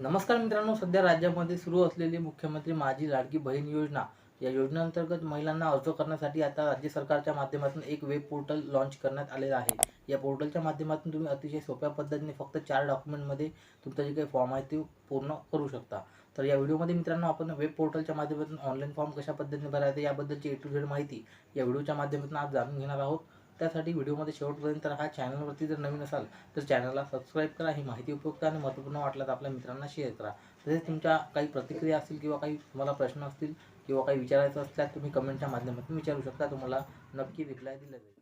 नमस्कार मित्रांनो सध्या राज्यामध्ये सुरू असलेली मुख्यमंत्री माझी लाडकी बहीण योजना. या योजनेअंतर्गत महिलांना अर्ज करण्यासाठी आता राज्य सरकारच्या माध्यमातून एक वेब पोर्टल लॉन्च करण्यात आलेलं आहे. या पोर्टलच्या माध्यमातून तुम्ही अतिशय सोप्या पद्धतीने फक्त चार डॉक्युमेंटमध्ये तुमचं जे काही फॉर्म आहे ते पूर्ण करू शकता. तर या व्हिडिओमध्ये मित्रांनो आपण वेब पोर्टलच्या माध्यमातून ऑनलाईन फॉर्म कशा पद्धतीने भरायचा याबद्दलची ए टू झेड माहिती या व्हिडिओच्या माध्यमातून आज जाणून घेणार आहोत. त्यासाठी व्हिडिओमध्ये शेवटपर्यंत हा चॅनलवरती जर नवीन असाल तर चॅनलला सबस्क्राईब करा. ही माहिती उपयुक्त आणि महत्त्वपूर्ण वाटल्यास आपल्या मित्रांना शेअर करा. तसेच तुमच्या काही प्रतिक्रिया असतील किंवा काही तुम्हाला प्रश्न असतील किंवा काही विचारायचं असल्यास तुम्ही कमेंटच्या माध्यमातून विचारू शकता. तुम्हाला नक्की रिप्लाय दिला जाईल.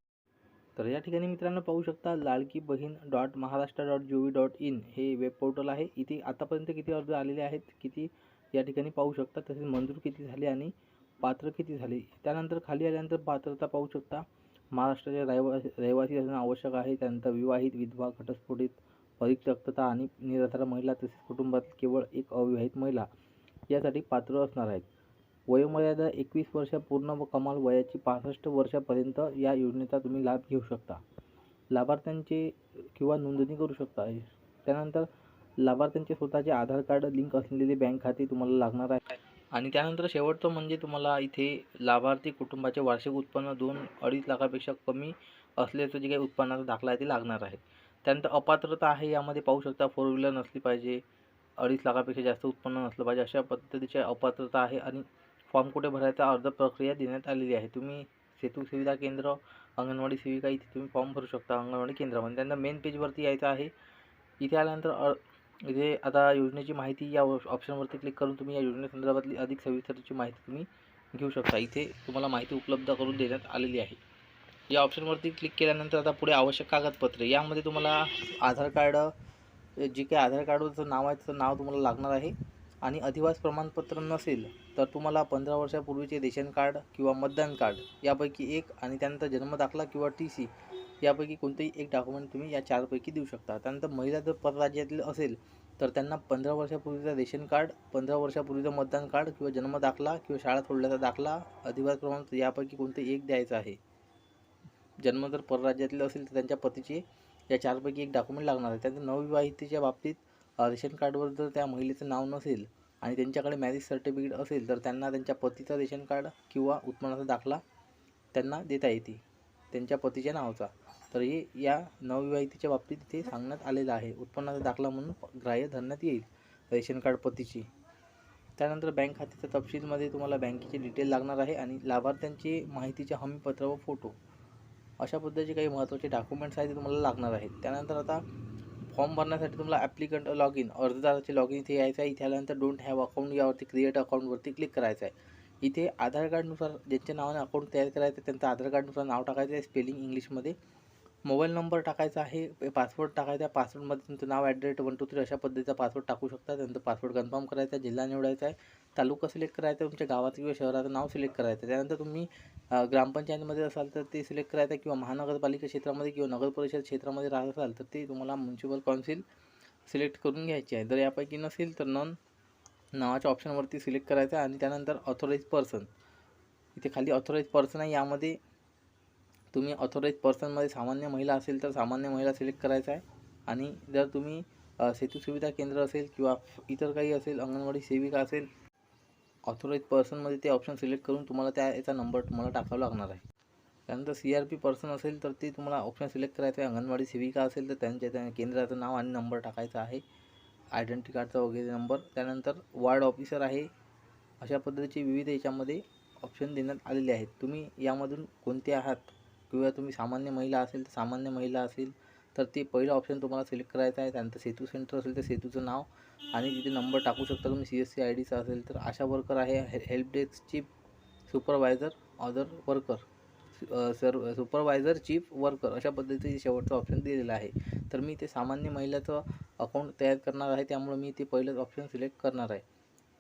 तर या ठिकाणी मित्रांनो पाहू शकता Ladki Bahin dot Maharashtra dot G V dot in हे वेब पोर्टल आहे. इथे आतापर्यंत किती अर्ज आलेले आहेत किती या ठिकाणी पाहू शकता. तसेच मंजूर किती झाले आणि पात्र किती झाले. त्यानंतर खाली आल्यानंतर पात्रता पाहू शकता. महाराष्ट्राचे रहिवा रहिवासी असणं आवश्यक आहे. त्यानंतर विवाहित विधवा घटस्फोटित परित्यक्तता आणि निराधार महिला तसेच कुटुंबातील केवळ एक अविवाहित महिला यासाठी पात्र असणार आहेत. वयोमर्यादा एकवीस वर्ष पूर्ण व कमाल वयाची पासष्ट वर्षापर्यंत या योजनेचा तुम्ही लाभ घेऊ शकता. लाभार्थ्यांचे किंवा नोंदणी करू शकता. त्यानंतर लाभार्थ्यांचे स्वतःचे आधार कार्ड लिंक असलेले बँक खाते तुम्हाला लागणार आहे. आणि त्यानंतर शेवटचं म्हणजे तुम्हाला इथे लाभार्थी कुटुंबाचे वार्षिक उत्पन्न दोन अडीच लाखापेक्षा कमी असल्याचं जे काही उत्पन्नाचा दाखला आहे ते लागणार आहे. त्यानंतर अपात्रता आहे यामध्ये पाहू शकता फोर व्हीलर नसली पाहिजे अडीच लाखापेक्षा जास्त उत्पन्न नसलं पाहिजे अशा पद्धतीची अपात्रता आहे आणि फॉर्म कुठे भरायचा अर्ज प्रक्रिया देण्यात आलेली आहे. तुम्ही सेतू सुविधा केंद्र अंगणवाडी सेविका इथे तुम्ही फॉर्म भरू शकता अंगणवाडी केंद्रामध्ये म्हणजे त्यांना मेन पेजवरती यायचं आहे. इथे आल्यानंतर अ इथे आता योजनेची माहिती या ऑप्शनवरती क्लिक करून तुम्ही या योजनेसंदर्भातली अधिक सविस्तरची माहिती तुम्ही घेऊ शकता. इथे तुम्हाला माहिती उपलब्ध करून देण्यात आलेली आहे. या ऑप्शनवरती क्लिक केल्यानंतर आता पुढे आवश्यक कागदपत्रे. यामध्ये तुम्हाला आधार कार्ड जे काही आधार कार्डवरचं नाव आहे त्याचं नाव तुम्हाला लागणार आहे. आणि अधिवास प्रमाणपत्र नसेल तर तुम्हाला पंधरा वर्षापूर्वीचे रेशन कार्ड किंवा मतदान कार्ड यापैकी एक आणि त्यानंतर जन्मदाखला किंवा टी सी यापैकी कोणतेही एक डॉक्युमेंट तुम्ही या चारपैकी देऊ शकता. त्यानंतर महिला जर परराज्यातील असेल तर त्यांना पंधरा वर्षापूर्वीचं रेशन कार्ड पंधरा वर्षापूर्वीचं मतदान कार्ड किंवा जन्म दाखला किंवा शाळा सोडल्याचा दाखला अधिवास क्रमांक यापैकी कोणते एक द्यायचं आहे. जन्म जर परराज्यातील असेल तर त्यांच्या पतीचे या चारपैकी एक डॉक्युमेंट लागणार आहे. त्यानंतर नवविवाहितेच्या बाबतीत रेशन कार्डवर जर त्या महिलेचं नाव नसेल आणि त्यांच्याकडे मॅरेज सर्टिफिकेट असेल तर त्यांना त्यांच्या पतीचं रेशन कार्ड किंवा उत्पन्नाचा दाखला त्यांना देता येते. त्यांच्या पतीच्या नावाचा. तर हे या नवविवाहितेच्या बाबतीत इथे सांगण्यात आलेलं आहे. उत्पन्नाचा दाखला म्हणून ग्राह्य धरण्यात येईल रेशन कार्ड पतीची. त्यानंतर बँक खात्याच्या तपशीलमध्ये तुम्हाला बँकेचे डिटेल लागणार आहे आणि लाभार्थ्यांची माहितीचे हमीपत्र व फोटो. अशा पद्धतीचे काही महत्त्वाचे डॉक्युमेंट्स आहेत ते तुम्हाला लागणार आहेत. त्यानंतर आता फॉर्म भरण्यासाठी तुम्हाला ॲप्लिकंट लॉग इन अर्जदाराचे लॉग इन इथे यायचं आहे. इथे आल्यानंतर डोंट हॅव अकाउंट यावरती क्रिएट अकाउंटवरती क्लिक करायचं आहे. इथे आधार कार्डनुसार ज्यांच्या नावाने अकाउंट तयार करायचं आहे त्यांचं आधार कार्डनुसार नाव टाकायचं आहे. स्पेलिंग इंग्लिशमध्ये मोबाईल नंबर टाकायचा आहे पासवर्ड टाकायचा आहे पासवर्डमध्ये तुमचं नाव at rate one two three अशा पद्धतीचा पासवर्ड टाकू शकता. त्यानंतर पासवर्ड कन्फर्म करायचा आहे जिल्हा निवडायचा आहे तालुका सिलेक्ट करायचा आहे तुमच्या गावाचं किंवा शहराचं नाव सिलेक्ट करायचं आहे. त्यानंतर तुम्ही ग्रामपंचायतीमध्ये असाल तर ते सिलेक्ट करायचं आहे किंवा महानगरपालिका क्षेत्रामध्ये किंवा नगर परिषद क्षेत्रामध्ये राहत असाल तर ते तुम्हाला म्युन्सिपल काउन्सिल सिलेक्ट करून घ्यायची आहे. जर यापैकी नसेल तर नॉन नावाच्या ऑप्शनवरती सिलेक्ट करायचं आहे आणि त्यानंतर ऑथोराईज पर्सन इथे खाली ऑथोराईज पर्सन आहे यामध्ये तुम्ही ऑथोराईज पर्सनमध्ये सामान्य महिला असेल तर सामान्य महिला सिलेक्ट करायचं आहे. आणि जर तुम्ही शेती सेतू सुविधा केंद्र असेल किंवा इतर काही असेल अंगणवाडी सेविका असेल ऑथोराईज पर्सनमध्ये ते ऑप्शन सिलेक्ट करून तुम्हाला त्या याचा नंबर तुम्हाला टाकावा लागणार आहे. त्यानंतर सी आर पी पर्सन असेल तर ते तुम्हाला ऑप्शन सिलेक्ट करायचं आहे. अंगणवाडी सेविका असेल तर त्यांच्या त्या केंद्राचं नाव आणि नंबर टाकायचा आहे. आयडेंटी कार्डचा वगैरे नंबर त्यानंतर वार्ड ऑफिसर आहे. अशा पद्धतीचे विविध याच्यामध्ये ऑप्शन देण्यात आलेले आहेत. तुम्ही यामधून कोणते आहात? किंवा तुम्ही सामान्य महिला असेल तर सामान्य महिला असेल तर ते पहिलं ऑप्शन तुम्हाला सिलेक्ट करायचं आहे. त्यानंतर सेतू सेंटर असेल तर सेतूचं नाव आणि तिथे नंबर टाकू शकता तुम्ही सी एस सी आय डीचा असेल तर आशा वर्कर आहे. हे help desk chief supervisor other worker sir supervisor chief worker अशा पद्धतीचे शेवटचं ऑप्शन दिलेलं आहे. तर मी ते सामान्य महिलाचं अकाउंट तयार करणार आहे. त्यामुळे मी ते पहिलंच ऑप्शन सिलेक्ट करणार आहे.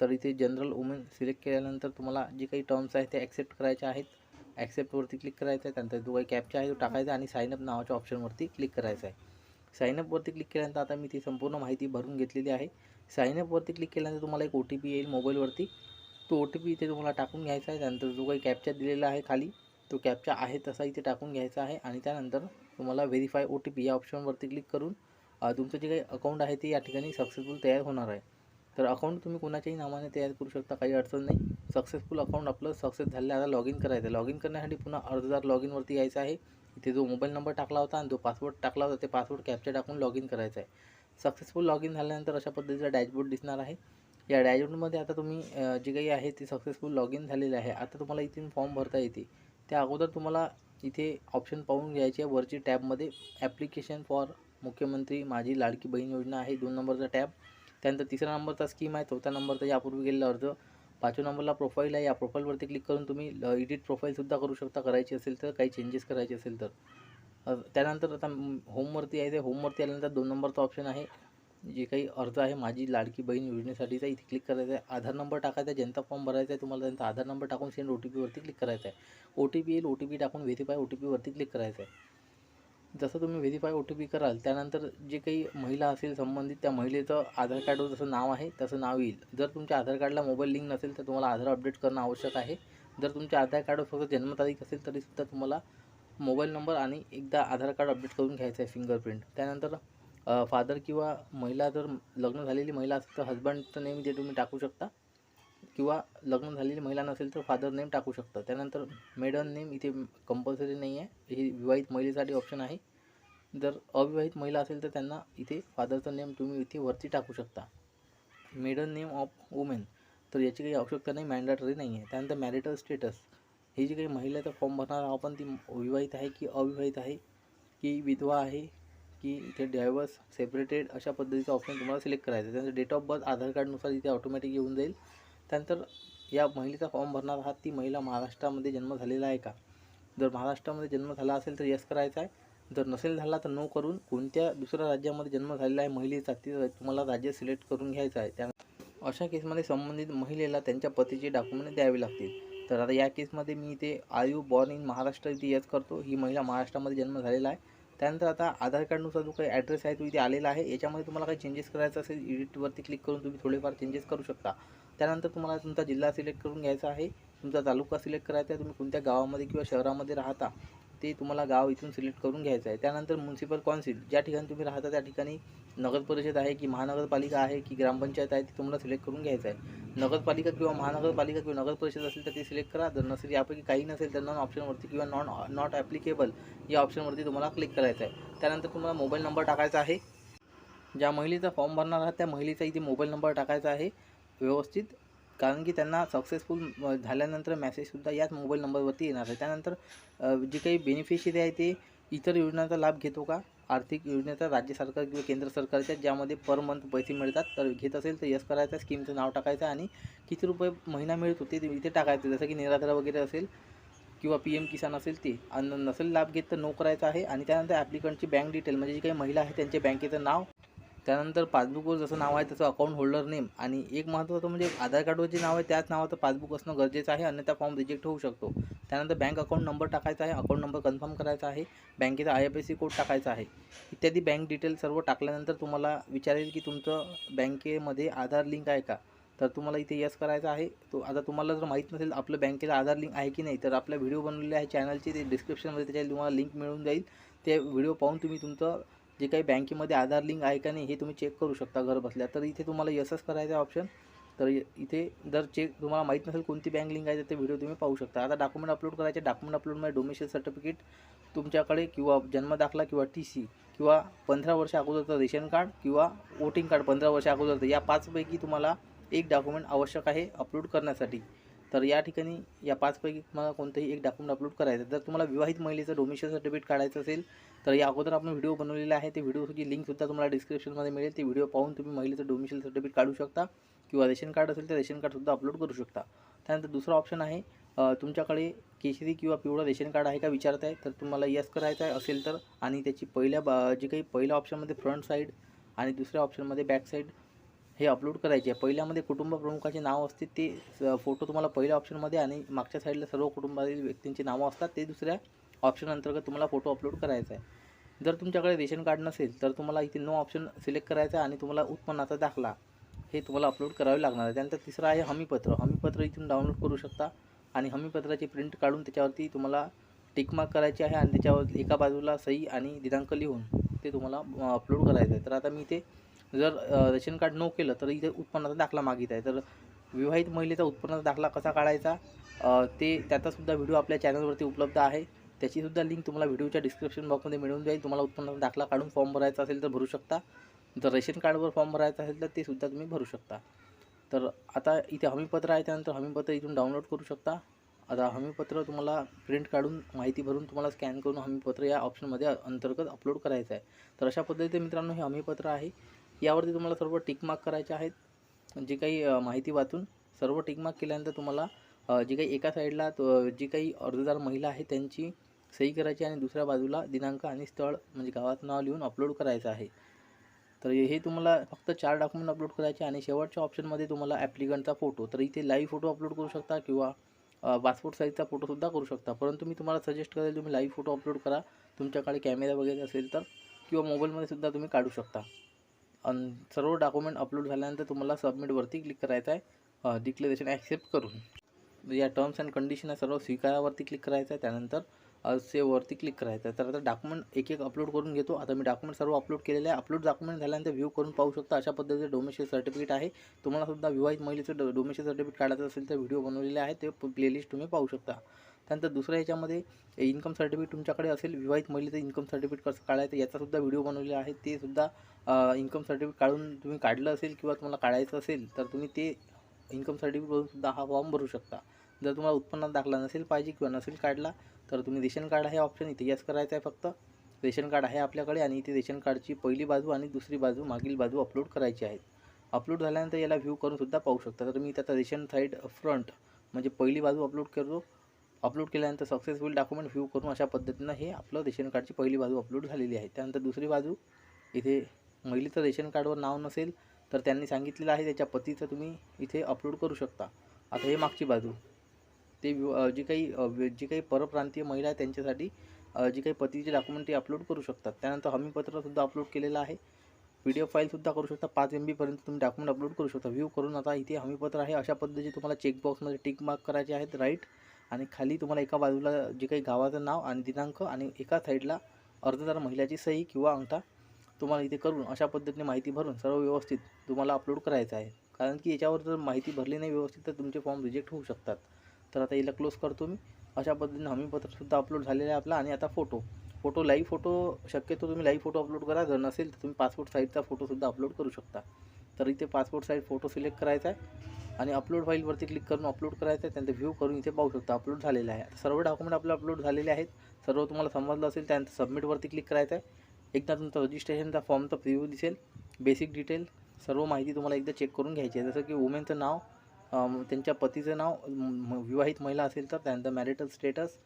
तर इथे जनरल वुमेन सिलेक्ट केल्यानंतर तुम्हाला जे काही टर्म्स आहेत ते ॲक्सेप्ट करायचे आहेत. ॲक्सेप्टवरती क्लिक करायचं आहे त्यानंतर जो काही कॅपचा आहे तो टाकायचा आणि साईनअप नावाच्या ऑप्शनवरती क्लिक करायचं आहे. साईनअपवरती क्लिक केल्यानंतर आता मी ती संपूर्ण माहिती भरून घेतलेली आहे. साईनअपवरती क्लिक केल्यानंतर तुम्हाला एक ओ टी पी येईल मोबाईलवरती तो ओ टी पी इथे तुम्हाला टाकून घ्यायचा आहे त्यानंतर जो काही कॅपचा दिलेला आहे खाली तो कॅपचा आहे तसा इथे टाकून घ्यायचा आहे आणि त्यानंतर तुम्हाला व्हेरीफाय ओ टी पी या ऑप्शनवरती क्लिक करून तुमचं जे काही अकाउंट आहे ते या ठिकाणी सक्सेसफुल तयार होणार आहे. तर अकाउंट तुम्ही कोणाच्याही नावाने तयार करू शकता काही अडचण नाही. सक्सेसफुल अकाउंट आपलं सक्सेस झालेलं आहे आता लॉग इन करायचं. लॉग इन करण्यासाठी पुन्हा अर्जदार लॉग इनवरती यायचं आहे. इथे जो मोबाईल नंबर टाकला होता आणि जो पासवर्ड टाकला होता ते पासवर्ड कॅप्चर टाकून लॉग इन करायचं आहे. सक्सेसफुल लॉग इन झाल्यानंतर अशा पद्धतीचा डॅशबोर्ड दिसणार आहे. या डॅशबोर्डमध्ये आता तुम्ही जे काही आहे ते सक्सेसफुल लॉग इन झालेले आहे. आता तुम्हाला इथून फॉर्म भरता येते. त्या अगोदर तुम्हाला इथे ऑप्शन पाहून घ्यायचे आहे. वरची टॅबमध्ये ॲप्लिकेशन फॉर मुख्यमंत्री माझी लाडकी बहीण योजना आहे. दोन नंबरचा टॅब त्यानंतर तिसरा नंबरचा स्कीम आहे चौथ्या नंबरचा यापूर्वी गेलेला अर्ज. पाचव्या नंबरला प्रोफाईल आहे या प्रोफाईलवरती क्लिक करून तुम्ही एडिट प्रोफाईलसुद्धा करू शकता करायची असेल तर काही चेंजेस करायचे असेल तर. त्यानंतर आता होमवरती आहे ते होमवरती आल्यानंतर दोन नंबरचा ऑप्शन आहे. जे काही अर्ज आहे माझी लाडकी बहीण योजनेसाठीचा इथे क्लिक करायचा आहे. आधार नंबर टाकायचा आहे जनता फॉर्म भरायचा आहे तुम्हाला त्यांचा आधार नंबर टाकून सेंड ओ टी पीवरती क्लिक करायचा आहे. ओ टी पी येईल ओ टी पी टाकून व्हेरीफाय ओ टी पीवरती क्लिक करायचं आहे. जसं तुम्ही व्हेरीफाय ओ टी पी कराल त्यानंतर जे काही महिला असेल संबंधित त्या महिलेचं आधार कार्डवर जसं नाव आहे तसं नाव येईल. जर तुमच्या आधार कार्डला मोबाईल लिंक नसेल तर तुम्हाला आधार अपडेट करणं आवश्यक आहे. जर तुमच्या आधार कार्डवर फक्त जन्मतारीख असेल तरीसुद्धा तुम्हाला मोबाईल नंबर आणि एकदा आधार कार्ड अपडेट करून घ्यायचं आहे फिंगरप्रिंट त्यानंतर फादर किंवा महिला जर लग्न झालेली महिला असेल तर हजबंडचं नेम जे तुम्ही टाकू शकता किंवा लग्न झालेली महिला नसेल तर फादर नेम टाकू शकता. त्यानंतर मेडन नेम इथे कंपल्सरी नाही आहे ही विवाहित महिलेसाठी ऑप्शन आहे. जर अविवाहित महिला असेल तर त्यांना इथे फादरचा नेम तुम्ही इथे वरती टाकू शकता. मेडन नेम ऑफ वुमेन तर याची काही आवश्यकता नाही मॅन्डेटरी नाही आहे. त्यानंतर मॅरिटल स्टेटस ही जी काही महिलाचा फॉर्म भरणार आहोत आपण ती विवाहित आहे की अविवाहित आहे? की विधवा आहे? की इथे डायव्हर्स सेपरेटेड अशा पद्धतीचा ऑप्शन तुम्हाला सिलेक्ट करायचा. आहे त्यानंतर डेट ऑफ बर्थ आधार कार्डनुसार इथे ऑटोमॅटिक येऊन जाईल. त्यानंतर या महिलेचा फॉर्म भरणार आहात ती महिला महाराष्ट्रामध्ये जन्म झालेला आहे का? जर महाराष्ट्रामध्ये जन्म झाला असेल तर यस करायचा आहे. जर नसेल झाला तर नो करून कोणत्या दुसऱ्या राज्यामध्ये जन्म झालेला आहे महिलेचा ते तुम्हाला राज्य सिलेक्ट करून घ्यायचं आहे. त्या अशा केसमध्ये संबंधित महिलेला त्यांच्या पतीचे डॉक्युमेंट द्यावे लागतील. तर आता या केसमध्ये मी इथे आयू बॉर्न इन महाराष्ट्र इथे येत करतो. ही महिला महाराष्ट्रामध्ये जन्म झालेला आहे. त्यानंतर आता आधार कार्डनुसार जो काही ॲड्रेस आहे तो इथे आलेला आहे. याच्यामध्ये तुम्हाला काही चेंजेस करायचं असेल एडिटवरती क्लिक करून तुम्ही थोडेफार चेंजेस करू शकता. त्यानंतर तुम्हाला तुमचा जिल्हा सिलेक्ट करून घ्यायचा आहे. तुमचा तालुका सिलेक्ट करायचा आहे. तुम्ही कोणत्या गावामध्ये किंवा शहरामध्ये राहता. ते तुम्हाला गाव इथून सिलेक्ट करून घ्यायचं आहे. त्यानंतर म्युन्सिपल कॉन्सिल ज्या ठिकाणी तुम्ही राहता त्या ठिकाणी नगर परिषद आहे की महानगरपालिका आहे की ग्रामपंचायत आहे ते तुम्हाला सिलेक्ट करून घ्यायचं आहे. नगरपालिका किंवा महानगरपालिका किंवा नगर परिषद असेल तर ते सिलेक्ट करा. जर नसेल यापैकी काही नसेल तर नॉन ऑप्शनवरती किंवा नॉन नॉट ॲप्लिकेबल या ऑप्शनवरती तुम्हाला क्लिक करायचं आहे. त्यानंतर तुम्हाला मोबाईल नंबर टाकायचा आहे. ज्या महिलेचा फॉर्म भरणार आहात त्या महिलेचा इथे मोबाईल नंबर टाकायचा आहे. व्यवस्थित कारण की त्यांना सक्सेसफुल झाल्यानंतर मेसेजसुद्धा याच मोबाईल नंबरवरती येणार आहे. त्यानंतर जे काही बेनिफिशियरी आहे ते इतर योजनांचा लाभ घेतो का? आर्थिक योजनेचा राज्य सरकार किंवा केंद्र सरकारच्या ज्यामध्ये पर मंथ पैसे मिळतात तर घेत असेल तर यस करायचं स्कीमचं नाव टाकायचं आणि किती रुपये महिना मिळतो ते इथे टाकायचं. जसं की निराधार वगैरे असेल किंवा पी एम किसान असेल ते आणि नसेल लाभ घेत तर नो करायचं आहे. आणि त्यानंतर ॲप्लिकंटची बँक डिटेल म्हणजे जी काही महिला आहे त्यांच्या बँकेचं नाव त्यानंतर पासबुकवर जसं नाव आहे तसं अकाउंट होल्डर नेम आणि एक महत्त्वाचं म्हणजे आधार कार्डवर जे नाव आहे त्याच नावाचं पासबुक असणं गरजेचं आहे अन्यथा फॉर्म रिजेक्ट होऊ शकतो. त्यानंतर बँक अकाउंट नंबर टाकायचा आहे अकाउंट नंबर कन्फर्म करायचा आहे बँकेचा I F S C code टाकायचा आहे. इत्यादी बँक डिटेल सर्व टाकल्यानंतर तुम्हाला विचारेल की तुमचं बँकेमध्ये आधार लिंक आहे का? तर तुम्हाला इथे यस करायचं आहे. तो आता तुम्हाला जर माहीत नसेल आपलं बँकेला आधार लिंक आहे की नाही तर आपला व्हिडिओ बनवलेले आहे चॅनलची ते डिस्क्रिप्शनमध्ये त्याच्या तुम्हाला लिंक मिळून जाईल. ते व्हिडिओ पाहून तुम्ही तुमचं जे काही बँकेमध्ये आधार लिंक आहे का नाही हे तुम्ही चेक करू शकता घर बसल्या. तर इथे तुम्हाला यसच करायचं आहे ऑप्शन तर इथे जर चेक तुम्हाला माहीत नसेल कोणती बँक लिंक आहे तर ते व्हिडिओ तुम्ही पाहू शकता. आता डॉक्युमेंट अपलोड करायचे. डॉक्युमेंट अपलोडमध्ये डोमेशियल सर्टिफिकेट तुमच्याकडे किंवा जन्मदाखला किंवा टी सी किंवा पंधरा वर्ष अगोदरचं रेशन कार्ड किंवा वोटिंग कार्ड पंधरा वर्ष अगोदरचं. या पाचपैकी तुम्हाला एक डॉक्युमेंट आवश्यक आहे अपलोड करण्यासाठी. तर या ठिकाणी या पाचपैकी तुम्हाला कोणतंही एक डॉक्युमेंट अपलोड करायचं आहे. जर तुम्हाला विवाहित महिलेचं डोमिशियल सर्टिफिकेट काढायचं असेल तर या अगोदर आपण व्हिडिओ बनवलेला आहे. ते व्हिडिओची लिंकसुद्धा तुम्हाला डिस्क्रिप्शनमध्ये मिळेल. ते व्हिडिओ पाहून तुम्ही महिलेचं डोमिशन सर्टिफिकेट काढू शकता किंवा रेशन कार्ड असेल तर रेशन कार्डसुद्धा अपलोड करू शकता. त्यानंतर दुसरा ऑप्शन आहे तुमच्याकडे केशरी किंवा पिवळं रेशन कार्ड आहे का विचारत आहे तर तुम्हाला यस करायचं आहे असेल तर. आणि त्याची पहिल्या बा जे काही पहिल्या ऑप्शनमध्ये फ्रंट साईड आणि दुसऱ्या ऑप्शनमध्ये बॅक साईड हे अपलोड करायचे. आहे पहिल्यामध्ये कुटुंब प्रमुखाचे नाव असते ते स- फोटो तुम्हाला पहिल्या ऑप्शनमध्ये आणि मागच्या साईडला सर्व कुटुंबातील व्यक्तींची नावं असतात ते दुसऱ्या ऑप्शन अंतर्गत तुम्हाला फोटो अपलोड करायचा आहे. जर तुमच्याकडे रेशन कार्ड नसेल तर तुम्हाला इथे नो ऑप्शन सिलेक्ट करायचा आहे आणि तुम्हाला उत्पन्नाचा दाखला हे तुम्हाला अपलोड करावे लागणार आहे. त्यानंतर तिसरं आहे हमीपत्र. हमीपत्र इथून डाउनलोड करू शकता आणि हमीपत्राची प्रिंट काढून त्याच्यावरती तुम्हाला टिकमार्क करायची आहे आणि त्याच्यावर एका बाजूला सही आणि दिनांक लिहून ते तुम्हाला अपलोड करायचं आहे. तर आता मी इथे जर रेशन कार्ड न केलं तर इथे उत्पन्नाचा दाखला मागित आहे. तर विवाहित महिलेचा उत्पन्नाचा दाखला कसा काढायचा? ते त्याचासुद्धा व्हिडिओ आपल्या चॅनलवरती उपलब्ध आहे. त्याचीसुद्धा लिंक तुम्हाला व्हिडिओच्या डिस्क्रिप्शन बॉक्समध्ये मिळून जाईल. तुम्हाला उत्पन्नाचा दाखला काढून फॉर्म भरायचा असेल तर भरू शकता. जर रेशन कार्डवर फॉर्म भरायचा असेल तर ते सुद्धा तुम्ही भरू शकता. तर आता इथे हमीपत्र आहे. त्यानंतर हमीपत्र इथून डाउनलोड करू शकता. आता हमीपत्र तुम्हाला प्रिंट काढून माहिती भरून तुम्हाला स्कॅन करून हमीपत्र या ऑप्शनमध्ये अंतर्गत अपलोड करायचं आहे. तर अशा पद्धतीने मित्रांनो हे हमीपत्र आहे. यावरती तुम्हाला सर्व टिकमार्क करायचे आहेत. जे काही माहिती वाचून सर्व टिकमार्क केल्यानंतर तुम्हाला जी जे काही एका साईडला जी काही अर्जदार महिला आहे त्यांची सही करायची आणि दुसऱ्या बाजूला दिनांक आणि स्थळ म्हणजे गावाचं नाव लिहून अपलोड करायचं आहे. तर हे तुम्हाला फक्त चार डॉक्युमेंट अपलोड करायचे आणि शेवटच्या ऑप्शनमध्ये तुम्हाला ॲप्लिकंटचा फोटो. तर इथे लाईव्ह फोटो अपलोड करू शकता किंवा पासपोर्ट साईजचा फोटोसुद्धा करू शकता. परंतु मी तुम्हाला सजेस्ट करेल तुम्ही लाईव्ह फोटो अपलोड करा. तुमच्याकडे कॅमेरा वगैरे असेल तर किंवा मोबाईलमध्ये सुद्धा तुम्ही काढू शकता. अन सर्व डॉक्युमेंट अपलोड झाल्यानंतर तुम्हाला सबमिटवरती क्लिक करायचं आहे. डिक्लेरेशन ॲक्सेप्ट करून. या टर्म्स अँड कंडिशन सर्व स्वीकारावरती क्लिक करायचं आहे. त्यानंतर सेववरती क्लिक करायचं आहे. तर आता डॉक्युमेंट एक एक अपलोड करून घेतो. आता मी डॉक्युमेंट सर्व अपलोड केलेले आहे. अपलोड डॉक्युमेंट झाल्यानंतर व्ह्यू करून पाहू शकता अशा पद्धतीचं डोमेशियल सर्टिफिकेट आहे. तुम्हाला सुद्धा विवाहित महिलेचं डो डोमेशियल सर्टिफिकेट काढायचं असेल तर व्हिडिओ बनवलेले आहे. ते प्लेलिस्ट तुम्ही पाहू शकता. त्यानंतर दुसऱ्या याच्यामध्ये इन्कम सर्टिफिकेट तुमच्याकडे असेल. विवाहित महिलेचं इन्कम सर्टिफिकेट कसं काढायचं याचासुद्धा व्हिडिओ बनवलेला आहे. ते सुद्धा इन्कम सर्टिफिकेट काढून तुम्ही काढलं असेल किंवा तुम्हाला काढायचं असेल तर तुम्ही ते इन्कम सर्टिफिकेटवरून सुद्धा हा फॉर्म भरू शकता. जर तुम्हाला उत्पन्नात दाखला नसेल पाहिजे किंवा नसेल काढला तर तुम्ही रेशन कार्ड आहे ऑप्शन इथे यस करायचं आहे फक्त. रेशन कार्ड आहे आपल्याकडे आणि इथे रेशन कार्डची पहिली बाजू आणि दुसरी बाजू मागील बाजू अपलोड करायची आहेत. अपलोड झाल्यानंतर याला व्ह्यू करूनसुद्धा पाहू शकता. तर मी त्याचा रेशन साईड फ्रंट म्हणजे पहिली बाजू अपलोड करतो. अपलोड केल्यानंतर सक्सेसफुल डॉक्युमेंट व्ह्यू करून अशा पद्धतीनं हे आपलं रेशन कार्डची पहिली बाजू अपलोड झालेली आहे. त्यानंतर दुसरी बाजू इथे महिलेचं रेशन कार्डवर नाव नसेल तर त्यांनी सांगितलेलं आहे त्याच्या पतीचं तुम्ही इथे अपलोड करू शकता. आता हे मागची बाजू. ते जी काही जी काही परप्रांतीय महिला आहे त्यांच्यासाठी जी काही पतीचे डॉक्युमेंट ते अपलोड करू शकतात. त्यानंतर हमीपत्रसुद्धा अपलोड केलेलं आहे. पी डी एफ फाईलसुद्धा करू शकता. पाच एम बीपर्यंत तुम्ही डॉक्युमेंट अपलोड करू शकता. व्ह्यू करून आता इथे हमीपत्र आहे. अशा पद्धतीचे तुम्हाला चेकबॉक्समध्ये टिक मार्क करायचे आहेत राईट आणि खाली तुम्हाला एका बाजूला जे काही गावाचं नाव आणि दिनांक आणि एका साईडला अर्जदार महिलाची सही किंवा अंगठा तुम्हाला इथे करून अशा पद्धतीने माहिती भरून सर्व व्यवस्थित तुम्हाला अपलोड करायचं आहे. कारण की याच्यावर जर माहिती भरली नाही व्यवस्थित तर तुमचे फॉर्म रिजेक्ट होऊ शकतात. तर आता याला क्लोज करतो मी. अशा पद्धतीने हमीपत्रसुद्धा अपलोड झालेलं आहे आपला. आणि आता फोटो फोटो लाईव्ह फोटो शक्यतो तुम्ही लाईव्ह फोटो अपलोड करा. जर नसेल तर तुम्ही पासपोर्ट साईजचा फोटोसुद्धा अपलोड करू शकता. तर इथे पासपोर्ट साईज फोटो सिलेक्ट करायचा आहे. आणि अपलोड फाईलवरती क्लिक करून अपलोड करायचं आहे. त्यानंतर व्ह्यू करून इथे पाहू शकता अपलोड झालेला आहे. सर्व डॉक्युमेंट आपले अपलोड झालेले आहेत. सर्व तुम्हाला समजलं असेल त्यानंतर सबमिटवरती क्लिक करायचं आहे. एकदा तुमचा रजिस्ट्रेशनचा फॉर्मचा प्रिव्ह्यू दिसेल. बेसिक डिटेल सर्व माहिती तुम्हाला एकदा चेक करून घ्यायची आहे. जसं की वुमेनचं नाव त्यांच्या पतीचं नाव विवाहित महिला असेल तर त्यानंतर marital status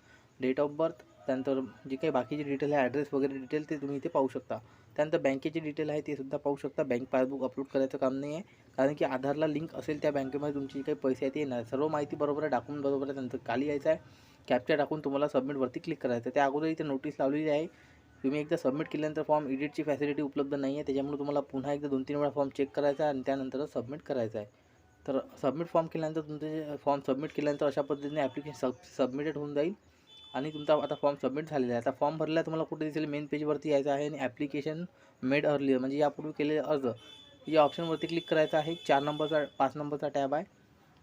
date of birth त्यानंतर जे काही बाकीचे डिटेल आहे ॲड्रेस वगैरे डिटेल ते तुम्ही इथे पाहू शकता. त्यानंतर बँकेचे डिटेल आहे ते सुद्धा पाहू शकता. बँक पासबुक अपलोड करायचं काम नाही आहे कारण की आधारला लिंक असेल त्या बँकेमध्ये तुमची जे काही पैसे आहेत ते येणार. सर्व माहिती बरोबर आहे डॉक्युमेंट बरोबर आहे त्यानंतर खाली यायचं आहे. कॅप्चर टाकून तुम्हाला सबमिटवरती क्लिक करायचं आहे. त्या अगोदर इथे नोटीस लावलेली आहे. तुम्ही एकदा सबमिट केल्यानंतर फॉर्म एडिटची फॅसिलिटी उपलब्ध नाही आहे त्याच्यामुळे तुम्हाला पुन्हा एकदा दोन तीन वेळा फॉर्म चेक करायचा आहे आणि त्यानंतरच सबमिट करायचा आहे. तर सबमिट फॉर्म केल्यानंतर तुमचे फॉर्म सबमिट केल्यानंतर अशा पद्धतीने ॲप्लिकेशन सब सबमिटेड होऊन जाईल आणि तुमचा आता फॉर्म सबमिट झालेला आहे. आता फॉर्म भरला तुम्हाला कुठे दिसेल? मेन पेजवरती यायचं आहे आणि ॲप्लिकेशन मेड अर्लियर म्हणजे यापूर्वी केलेले अर्ज. या ऑप्शनवरती क्लिक करायचं आहे. चार नंबरचा पाच नंबरचा टॅब आहे.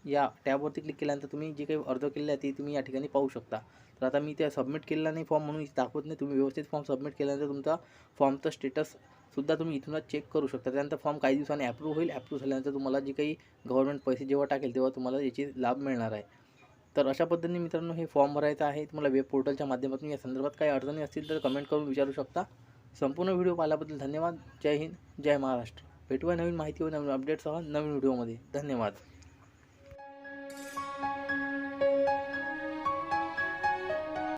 या टॅबवरती क्लिक केल्यानंतर तुम्ही जे काही अर्ज केलेले आहे ते तुम्ही या ठिकाणी पाहू शकता. तर आता मी त्या सबमिट केलेला नाही फॉर्म म्हणून दाखवत नाही. तुम्ही व्यवस्थित फॉर्म सबमिट केल्यानंतर तुमचा फॉर्मचा स्टेटस सुद्धा तुम्ही इथूनच चेक करू शकता. त्यानंतर फॉर्म काही दिवसांनी ॲप्रूव्ह होईल. ॲप्रूव्ह झाल्यानंतर तुम्हाला जी काही गव्हर्नमेंट पैसे जेव्हा टाकेल तेव्हा तुम्हाला याची लाभ मिळणार आहे. तर अशा पद्धतीने मित्रांनो हे फॉर्म भरायचं आहे. तुम्हाला वेब पोर्टलच्या माध्यमातून या संदर्भात काही अडचणी असतील तर कमेंट करून विचारू शकता. संपूर्ण व्हिडिओ पाहिल्याबद्दल धन्यवाद. जय हिंद जय महाराष्ट्र. भेटूया नवीन माहिती व नवीन अपडेटसह नवीन व्हिडिओमध्ये धन्यवाद.